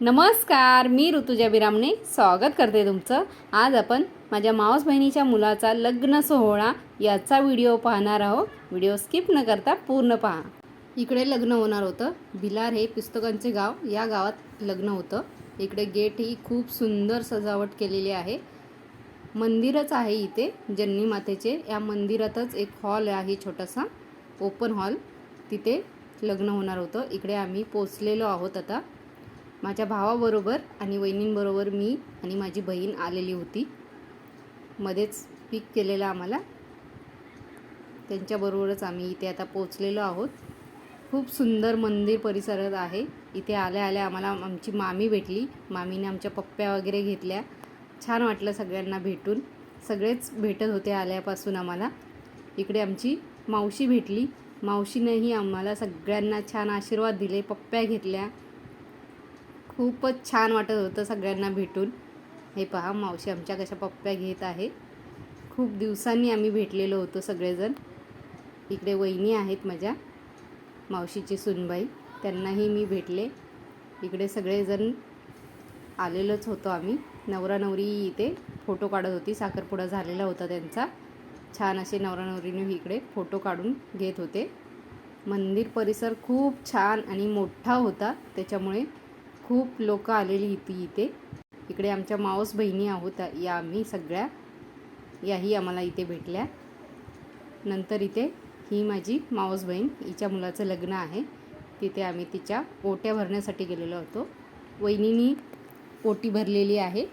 नमस्कार मी ऋतुजा बिरामने स्वागत करते तुमचं. आज आपण माझ्या मावस बहिणीच्या मुलाचा लग्न सोहळा याचा व्हिडिओ पाहणार आहोत. व्हिडिओ स्किप न करता पूर्ण पहा. इकडे लग्न होणार होतं. भिलार हे पुस्तकांचे गाव या गावात लग्न होतं. इकडे गेट ही खूप सुंदर सजावट केलेली आहे. मंदिरच आहे इथे जन्नी मातेचे. या मंदिरातच एक हॉल आहे छोटासा ओपन हॉल. तिथे लग्न होणार होतं. इकडे आम्ही पोचलेलो आहोत आता. माझ्या भावाबरोबर आणि वहिनींबरोबर मी आणि माझी बहीण आलेली होती. मध्येच पिक केलेलं आम्हाला. त्यांच्याबरोबरच आम्ही इथे आता पोचलेलो आहोत. खूप सुंदर मंदिर परिसरात आहे. इथे आल्या आल्या आम्हाला आमची मामी भेटली. मामीने आमच्या पप्प्या वगैरे घेतल्या. छान वाटलं सगळ्यांना भेटून. सगळेच भेटत होते आल्यापासून आम्हाला. इकडे आमची मावशी भेटली. मावशीनेही आम्हाला सगळ्यांना छान आशीर्वाद दिले. पप्प्या घेतल्या. खूपच छान वाटत होतं सगळ्यांना भेटून. हे पहा मावशी आमच्या कशा पप्प्या घेत आहे. खूप दिवसांनी आम्ही भेटलेलो होतो सगळेजण. इकडे वहिनी आहेत माझ्या मावशीची सुनबाई. त्यांनाही मी भेटले. इकडे सगळेजण आलेलोच होतो आम्ही. नवरा नवरी इथे फोटो काढत होती. साखरपुडा झालेला होता त्यांचा. छान असे नवरा नवरीने इकडे फोटो काढून घेत होते. मंदिर परिसर खूप छान आणि मोठा होता. त्याच्यामुळे खूप लोक आलेली होती इथे. इकडे आमच्या मावस बहिणी आहोत या आम्ही सगळ्या. याही आम्हाला इथे भेटल्या. नंतर इथे ही माझी मावस बहीण हिच्या मुलाचं लग्न आहे. तिथे आम्ही तिच्या ओट्या भरण्यासाठी गेलेलो होतो. वहिनीनी ओटी भरलेली आहे.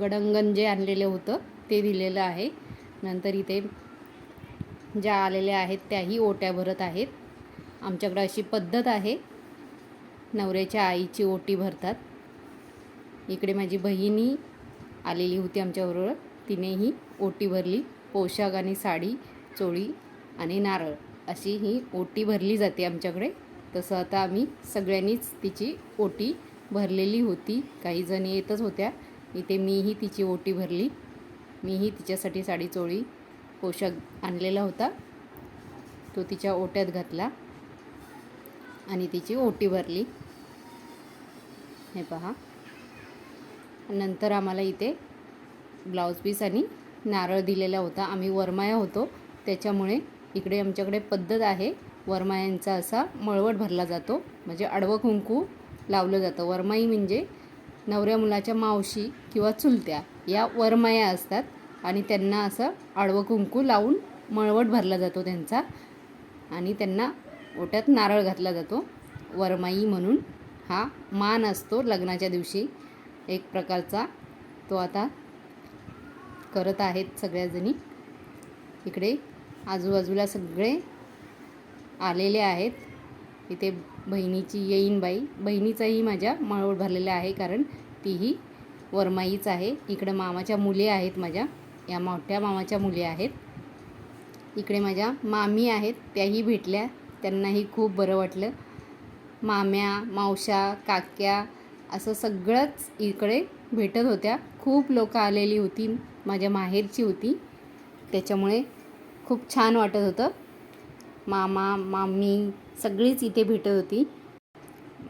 गडंगण जे आणलेलं होतं ते दिलेलं आहे. नंतर इथे ज्या आलेल्या आहेत त्याही ओट्या भरत आहेत. आमच्याकडं अशी पद्धत आहे. नवऱ्याच्या आईची ओटी भरतात. इकडे माझी बहिणी आलेली होती आमच्याबरोबर. तिनेही ओटी भरली. पोशाख आणि साडी चोळी आणि नारळ अशी ही ओटी भरली जाते आमच्याकडे. तसं आता आम्ही सगळ्यांनीच तिची ओटी भरलेली होती. काही जण येतच होत्या. इथे मीही तिची ओटी भरली. मीही तिच्यासाठी साडी चोळी पोशाख आणलेला होता. तो तिच्या ओट्यात घातला. आणि तिची ओटी भरली. हे पहा. नंतर आम्हाला इथे ब्लाऊज पीस आणि नारळ दिलेला होता. आम्ही वरमाया होतो. त्याच्यामुळे इकडे आमच्याकडे पद्धत आहे. वरमायांचा असा मळवट भरला जातो. म्हणजे आडवं कुंकू लावलं जातं. वरमाई म्हणजे नवऱ्या मुलाच्या मावशी किंवा चुलत्या या वरमाया असतात आणि त्यांना असं आडवं कुंकू लावून मळवट भरला जातो त्यांचा. आणि त्यांना ओट्यात नारळ घातला जातो. वरमाई म्हणून हा मान असतो लग्नाच्या दिवशी. एक प्रकारचा तो आता करत आहेत सगळ्याजणी. इकडे आजूबाजूला सगळे आलेले आहेत. इथे बहिणीची येईन बाई. बहिणीचाही माझ्या मळवट भरलेला आहे कारण तीही वरमाईच आहे. इकडे मामाच्या मुली आहेत माझ्या. या मोठ्या मामाच्या मुली आहेत. इकडे माझ्या मामी आहेत. त्याही भेटल्या. त्यांनाही खूप बरं वाटलं. माम्या मावशा काक्या असं सगळंच इकडे भेटत होत्या. खूप लोक आलेली होती माझ्या माहेरची होती. त्याच्यामुळे खूप छान वाटत होतं. मामा मामी सगळीच इथे भेटत होती.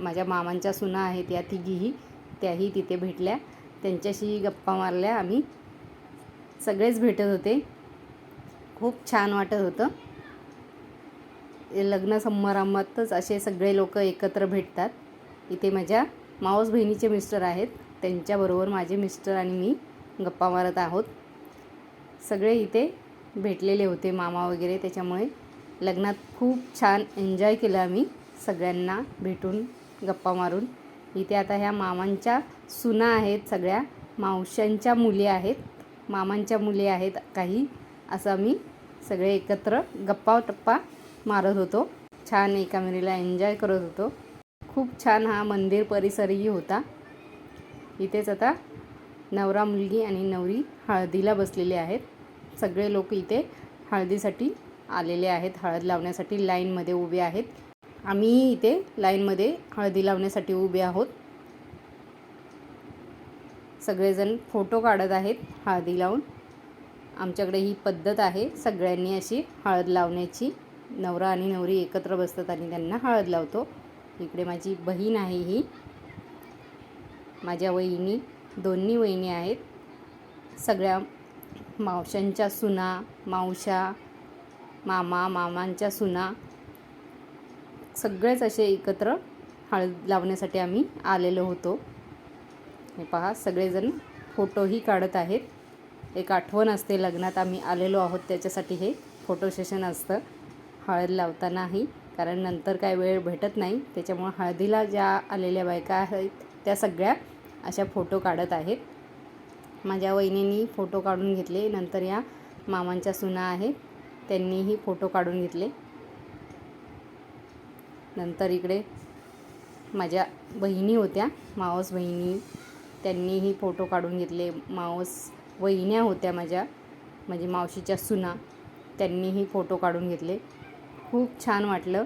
माझ्या मामांच्या सुना आहेत या तिघीही त्याही तिथे भेटल्या. त्यांच्याशी गप्पा मारल्या आम्ही. सगळेच भेटत होते. खूप छान वाटत होतं. लग्न समारंभातच असे सगळे लोक एकत्र भेटतात. इथे माझ्या मावस बहिणीचे मिस्टर आहेत. त्यांच्याबरोबर माझे मिस्टर आणि मी गप्पा मारत आहोत. सगळे इथे भेटलेले होते मामा वगैरे. त्याच्यामुळे लग्नात खूप छान एन्जॉय केलं आम्ही सगळ्यांना भेटून गप्पा मारून. इथे आता ह्या मामांच्या सुना आहेत सगळ्या. मावशांच्या मुली आहेत. मामांच्या मुली आहेत. काही असं आम्ही सगळे एकत्र गप्पा टप्पा मारत होतो. छान एकामेरीला एन्जॉय करत होतो. खूप छान हा मंदिर परिसरही होता. इथेच आता नवरा मुलगी आणि नवरी हळदीला बसलेले आहेत. सगळे लोक इथे हळदीसाठी आलेले आहेत. हळद लावण्यासाठी लाईनमध्ये उभे आहेत. आम्ही इथे लाईनमध्ये हळदी लावण्यासाठी उभे आहोत. सगळेजण फोटो काढत आहेत हळदी लावून. आमच्याकडे ही पद्धत आहे सगळ्यांनी अशी हळद लावण्याची. नवरा आणि नवरी एकत्र बसतात आणि त्यांना हळद लावतो. इकडे माझी बहीण आहे ही. माझ्या वहिनी दोन्ही वहिनी आहेत. सगळ्या मावशांच्या सुना मावशा मामा मामांच्या सुना सगळेच असे एकत्र हळद लावण्यासाठी आम्ही आलेलो होतो. हे पहा सगळेजण फोटोही काढत आहेत. एक आठवण असते लग्नात आम्ही आलेलो आहोत त्याच्यासाठी हे फोटो सेशन असतं. हळद लावतानाही कारण नंतर काय वेळ भेटत नाही. त्याच्यामुळं हळदीला ज्या आलेल्या बायका आहेत त्या सगळ्या अशा फोटो काढत आहेत. माझ्या वहिनींनी फोटो काढून घेतले. नंतर या मामांच्या सुना आहेत त्यांनीही फोटो काढून घेतले. नंतर इकडे माझ्या बहिणी होत्या मावस बहिणी. त्यांनीही फोटो काढून घेतले. मावस वहिन्या होत्या माझ्या म्हणजे मावशीच्या सुना. त्यांनीही फोटो काढून घेतले. खूप छान वाटलं.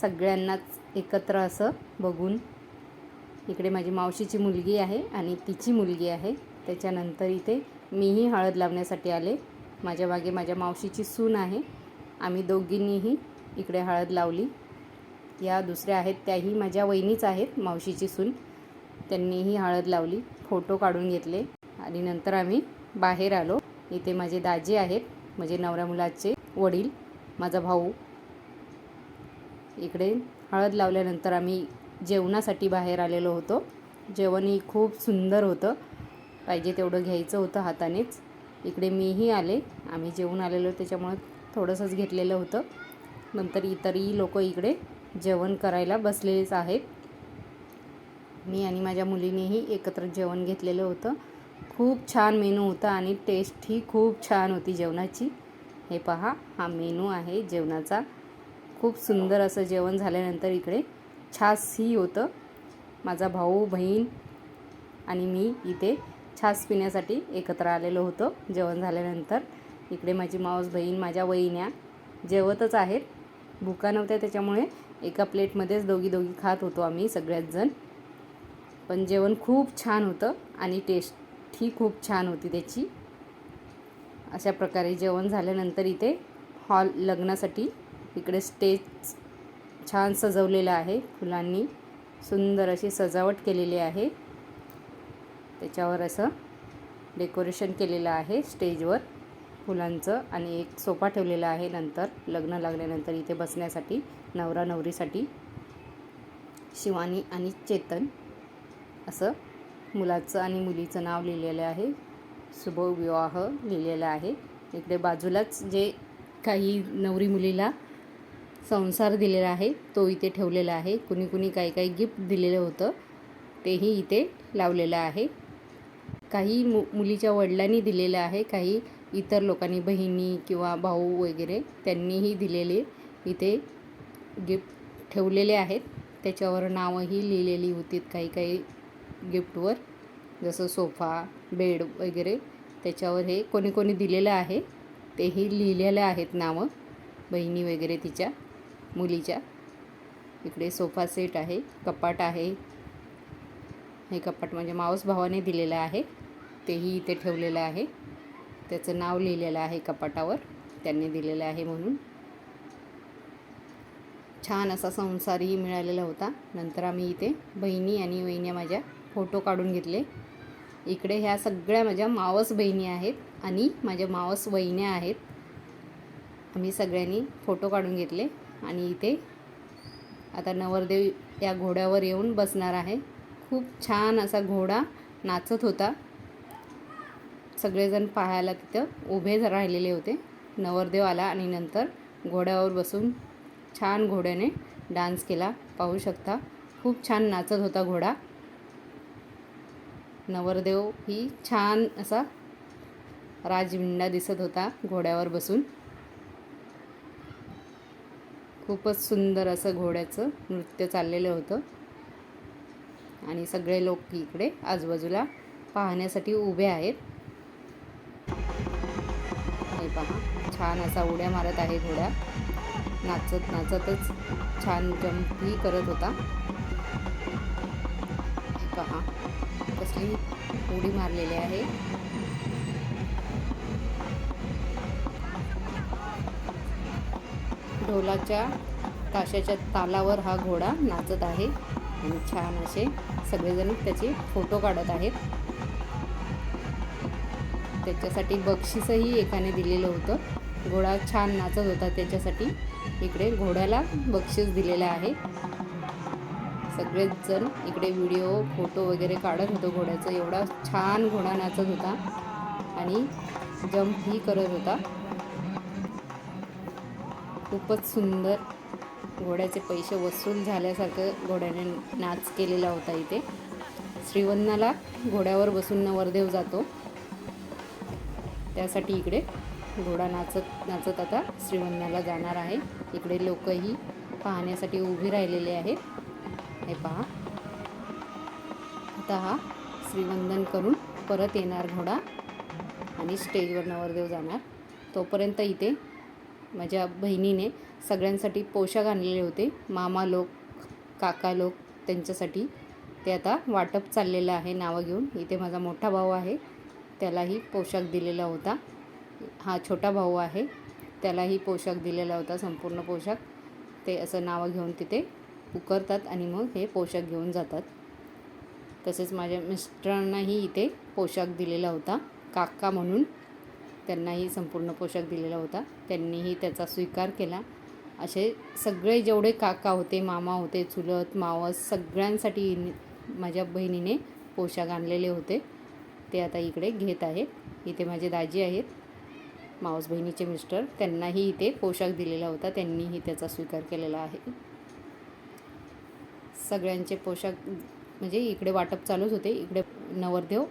सगळ्यांनाच एकत्र असं बघून. इकडे माझी मावशीची मुलगी आहे आणि तिची मुलगी आहे. त्याच्यानंतर इथे मीही हळद लावण्यासाठी आले. माझ्या मागे माझ्या मावशीची सून आहे. आम्ही दोघींनीही इकडे हळद लावली. या दुसऱ्या आहेत त्याही माझ्या वहिनीच आहेत मावशीची सून. त्यांनीही हळद लावली फोटो काढून घेतले आणि नंतर आम्ही बाहेर आलो. इथे माझे दाजी आहेत म्हणजे नवऱ्या मुलाचे वडील. माझा भाऊ. इकडे हळद लावल्यानंतर आम्ही जेवणासाठी बाहेर आलेलो होतो. जेवणही खूप सुंदर होतं. पाहिजे तेवढं घ्यायचं होतं हातानेच. इकडे मीही आले. आम्ही जेवून आलेलो त्याच्यामुळं थोडंसंच घेतलेलं होतं. नंतर इतरही लोक इकडे जेवण करायला बसलेलेच आहेत. मी आणि माझ्या मुलीनेही एकत्र जेवण घेतलेलं होतं. खूप छान मेनू होता आणि टेस्टही खूप छान होती जेवणाची. हे पहा हा मेनू आहे जेवणाचा. खूप सुंदर असं जेवण झाल्यानंतर इकडे छासही होतं. माझा भाऊ बहीण आणि मी इथे छास पिण्यासाठी एकत्र आलेलो होतो जेवण झाल्यानंतर. इकडे माझी मावस बहीण माझ्या वहिन्या जेवतच आहेत. भुका नव्हत्या त्याच्यामुळे एका प्लेटमध्येच दोघी दोघी खात होतो आम्ही सगळ्याच जण. पण जेवण खूप छान होतं आणि टेस्टही खूप छान होती त्याची. अशा प्रकारे जेवण झाल्यानंतर इथे हॉल लग्नासाठी इकडे स्टेज छान सजवलेलं आहे. फुलांनी सुंदर अशी सजावट केलेली आहे. त्याच्यावर असं डेकोरेशन केलेलं आहे स्टेजवर. फुलांचं आणि एक सोफा ठेवलेला आहे नंतर. लग्न लागल्यानंतर इथे बसण्यासाठी नवरा नवरीसाठी. शिवानी आणि चेतन असं मुलाचं आणि मुलीचं नाव लिहिलेलं आहे. शुभविवाह लिहिलेलं आहे. इकडे बाजूलाच जे काही नवरी मुलीला संसार दिलेला आहे तो इथे ठेवलेला आहे. कुणी कुणी काही काही गिफ्ट दिलेलं होतं तेही इथे लावलेलं आहे. काही मु मुलीच्या वडिलांनी दिलेलं आहे काही इतर लोकांनी बहिणी किंवा भाऊ वगैरे त्यांनीही दिलेले इथे गिफ्ट ठेवलेले आहेत. त्याच्यावर नावंही लिहिलेली होती काही काही गिफ्टवर जसं सोफा बेड वगैरे त्याच्यावर हे कोणी कोणी दिलेलं आहे. तेही लिहिलेलं आहेत नावं बहिणी वगैरे तिच्या मुलीच्या. इकडे सोफा सेट आहे कपाट आहे. हे कपाट म्हणजे मावस भावाने दिलेलं आहे. तेही इथे ठेवलेलं आहे. त्याचं नाव लिहिलेलं आहे कपाटावर. त्यांनी दिलेलं आहे म्हणून. छान असा संसारही मिळालेला होता. नंतर आम्ही इथे बहिणी आणि वहिन्या माझ्या फोटो काढून घेतले. इकडे ह्या सगळ्या माझ्या मावस बहिणी आहेत आणि माझ्या मावस वहिन्या आहेत. आम्ही सगळ्यांनी फोटो काढून घेतले आणि इथे आता नवरदेव या घोड्यावर येऊन बसणार आहे. खूप छान असा घोडा नाचत होता. सगळेजण पाहायला तिथं उभे राहिलेले होते. नवरदेव आला आणि नंतर घोड्यावर बसून छान घोड्याने डान्स केला. पाहू शकता खूप छान नाचत होता घोडा. नवरदेव ही छान असा राजविंडा दिसत होता घोड्यावर बसून. खूपच सुंदर असं घोड्याचं नृत्य चाललेलं होतं. आणि सगळे लोक इकडे आजूबाजूला पाहण्यासाठी उभे आहेत. हे पहा छान असा उड्या मारत आहे घोड्या नाचत नाचतच छान जम्पही करत होता. पहा कसली उडी मारलेली आहे. ढोलाच्या ताशाच्या तालावर हा घोडा नाचत आहे. आणि छान असे सगळेजण त्याचे फोटो काढत आहेत. त्याच्यासाठी बक्षीसही एकाने दिलेलं होतं. घोडा छान नाचत होता. त्याच्यासाठी इकडे घोड्याला बक्षीस दिलेलं आहे. सगळेच जण इकडे व्हिडिओ फोटो वगैरे काढत होतो घोड्याचं. एवढा छान घोडा नाचत होता. आणि जम्पही करत होता. खूपच सुंदर घोड्याचे पैसे वसूल झाल्यासारखं घोड्याने नाच केलेला होता इथे. श्रीवंदनाला घोड्यावर बसून नवरदेव जातो. त्यासाठी इकडे घोडा नाचत नाचत आता श्रीवंदनाला जाणार आहे. इकडे लोकही पाहण्यासाठी उभी राहिलेले आहेत. हे पहा. आता हा श्रीवंदन करून परत येणार घोडा आणि स्टेजवर नवरदेव जाणार. तोपर्यंत इथे माझ्या बहिणीने सगळ्यांसाठी पोशाख आणलेले होते. मामा लोक काका लोक त्यांच्यासाठी ते आता वाटप चाललेलं आहे नावं घेऊन. इथे माझा मोठा भाऊ आहे. त्यालाही पोशाख दिलेला होता. हा छोटा भाऊ आहे. त्यालाही पोशाख दिलेला होता संपूर्ण पोशाख. ते असं नावं घेऊन तिथे उकरतात आणि मग हे पोशाख घेऊन जातात. तसेच माझ्या मिस्टरांनाही इथे पोशाख दिलेला होता. काका म्हणून त्यांनाही संपूर्ण पोशाख दिलेला होता. त्यांनीही त्याचा स्वीकार केला. असे सगळे जेवढे काका होते मामा होते चुलत मावस सगळ्यांसाठी माझ्या बहिणीने पोशाख आणलेले होते. ते आता इकडे घेत आहे इथे माझे दाजी आहेत. मावस बहिणीचे मिस्टर. त्यांनाही इथे पोशाख दिलेला होता. त्यांनीही त्याचा स्वीकार केलेला आहे. सगळ्यांचे पोशाख म्हणजे इकडे वाटप चालूच होते. इकडे नवरदेव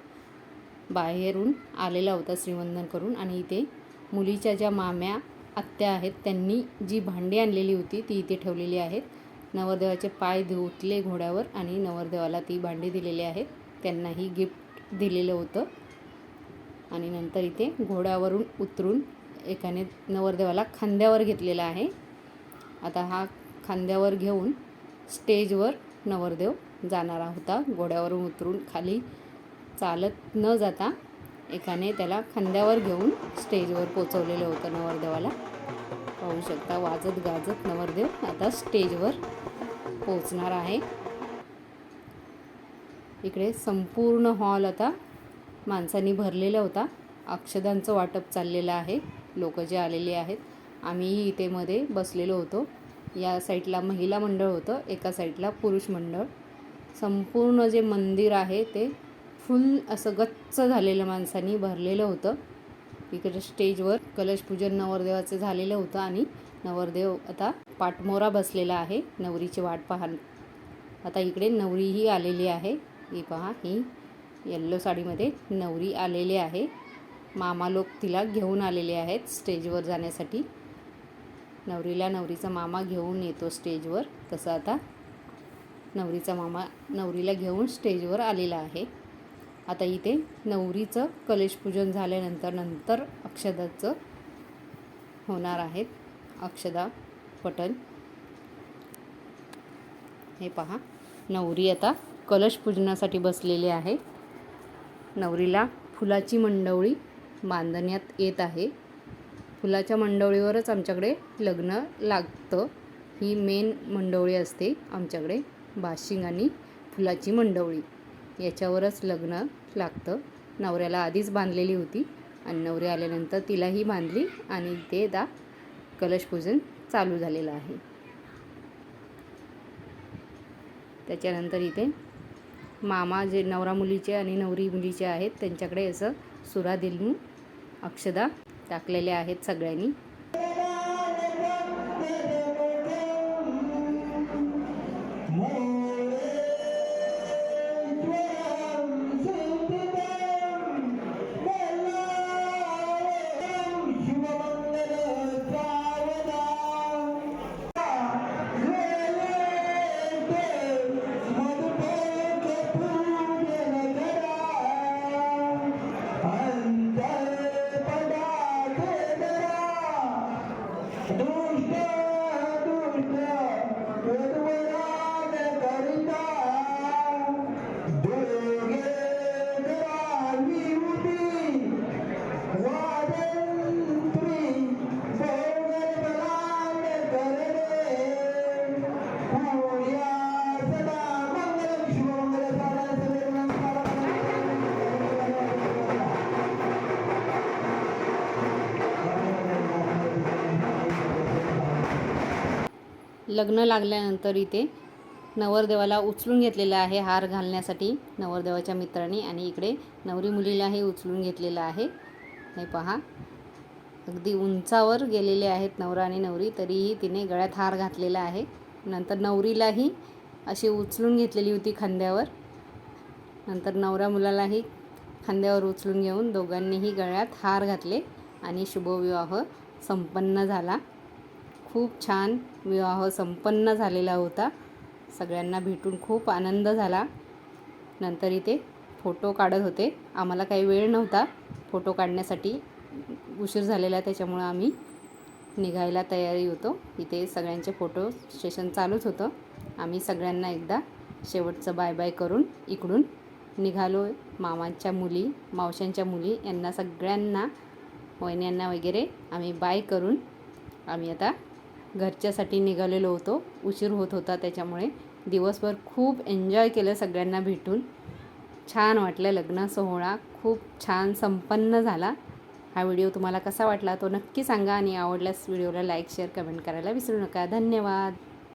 बाहेरून आलेला होता श्रीवंदन करून आणि इथे मुलीच्या ज्या माम्या आत्या आहेत त्यांनी जी भांडी आणलेली होती ती इथे ठेवलेली आहेत. नवरदेवाचे पाय धुतले घोड्यावर आणि नवरदेवाला ती भांडी दिलेली आहेत. त्यांनाही गिफ्ट दिलेलं होतं. आणि नंतर इथे घोड्यावरून उतरून एकाने नवरदेवाला खांद्यावर घेतलेला आहे. आता हा खांद्यावर घेऊन स्टेजवर नवरदेव जाणारा होता. घोड्यावरून उतरून खाली चालत न जाता एकाने त्याला खांद्यावर घेऊन स्टेजवर पोचवलेलं होतं नवरदेवाला. पाहू शकता वाजत गाजत नवरदेव आता स्टेजवर पोचणार आहे. इकडे संपूर्ण हॉल आता माणसांनी भरलेला होता. अक्षदांचं वाटप चाललेलं आहे. लोक जे आलेले आहेत. आम्हीही इथेमध्ये बसलेलो होतो. या साईडला महिला मंडळ होतं एका साईडला पुरुष मंडळ. संपूर्ण जे मंदिर आहे ते फुल असं गच्च झालेलं माणसांनी भरलेलं होतं. इकडे स्टेजवर कलशपूजन नवरदेवाचं झालेलं होतं आणि नवरदेव आता पाठमोरा बसलेला आहे नवरीची वाट पाहा आता इकडे नवरीही आलेली आहे. ही पहा ही येल्लो साडीमध्ये नवरी आलेली आहे. मामा लोक तिला घेऊन आलेले आहेत स्टेजवर जाण्यासाठी. नवरीला नवरीचा मामा घेऊन येतो स्टेजवर. तसं आता नवरीचा मामा नवरीला घेऊन स्टेजवर आलेला आहे. आता इथे नवरीचं कलशपूजन झाल्यानंतर नंतर अक्षदाचं होणार आहेत. अक्षदा पठण. हे पहा. नवरी आता कलशपूजनासाठी बसलेली आहे. नवरीला फुलाची मंडवळी बांधण्यात येत आहे. फुलाच्या मंडवळीवरच आमच्याकडे लग्न लागतं. ही मेन मंडवळी असते आमच्याकडे बाशिंग आणि फुलाची मंडवळी याच्यावरच लग्न लागतं. नवऱ्याला आधीच बांधलेली होती आणि नवरी आल्यानंतर तिलाही बांधली आणि ते दा कलशपूजन चालू झालेलं आहे. त्याच्यानंतर इथे मामा जे नवरा मुलीचे आणि नवरी मुलीचे आहेत त्यांच्याकडे असं सुरा दिलमू अक्षदा टाकलेले आहेत सगळ्यांनी. लग्न लागल्यानंतर इथे नवरदेवाला उचलून घेतलेला आहे हार घालण्यासाठी. नवरदेवाच्या मित्रांनी आणि इकडे नवरी मुलीलाही उचलून घेतलेलं आहे. हे पहा. अगदी उंचावर गेलेले आहेत नवरा आणि नवरी तरीही तिने गळ्यात हार घातलेला आहे. नंतर नवरीलाही अशी उचलून घेतलेली होती खांद्यावर. नंतर नवरा मुलालाही खांद्यावर उचलून घेऊन दोघांनीही गळ्यात हार घातले आणि शुभविवाह संपन्न झाला. खूप छान विवाह संपन्न झालेला होता. सगळ्यांना भेटून खूप आनंद झाला. नंतर इथे फोटो काढत होते. आम्हाला काही वेळ नव्हता. फोटो काढण्यासाठी उशीर झालेला त्याच्यामुळं आम्ही निघायला तयारी होतो. इथे सगळ्यांचे फोटो स्टेशन चालूच होतं. आम्ही सगळ्यांना एकदा शेवटचं बाय बाय करून इकडून निघालो. मामांच्या मुली मावशांच्या मुली यांना सगळ्यांना वहिन्यांना वगैरे आम्ही बाय करून आम्ही आता घरच्यासाठी निघालेलो होतो. उशीर होत होता त्याच्यामुळे. दिवसभर खूप एन्जॉय केलं सगळ्यांना भेटून. छान वाटलं लग्न सोहळा. खूप छान संपन्न झाला. हा व्हिडिओ तुम्हाला कसा वाटला तो नक्की सांगा आणि आवडल्यास व्हिडिओला लाईक शेअर कमेंट करायला विसरू नका. धन्यवाद.